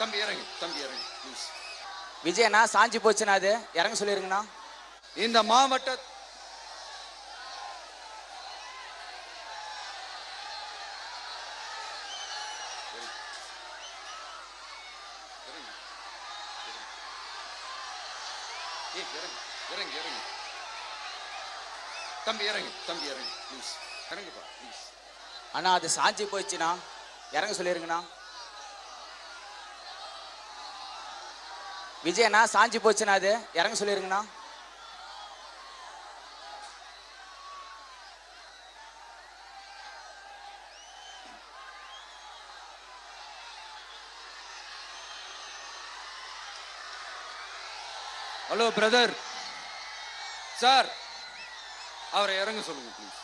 தம்பி இறங்கு தம்பி இறங்கு ப்ளீஸ் விஜயண்ணா சாஞ்சி போச்சுண்ணா அது. இறங்க சொல்லிருங்கண்ணா. இந்த மாவட்ட. தம்பி இறங்கு தம்பி இறங்கு ப்ளீஸ் இறங்குப்பா ப்ளீஸ் அண்ணா அது சாஞ்சி போச்சுண்ணா இறங்க சொல்லிருங்கண்ணா. விஜயண்ணா சாஞ்சி போச்சுண்ணா அது? இறங்க சொல்லிருங்கண்ணா. ஹலோ பிரதர் சார் அவரை இறங்க சொல்லுங்க ப்ளீஸ்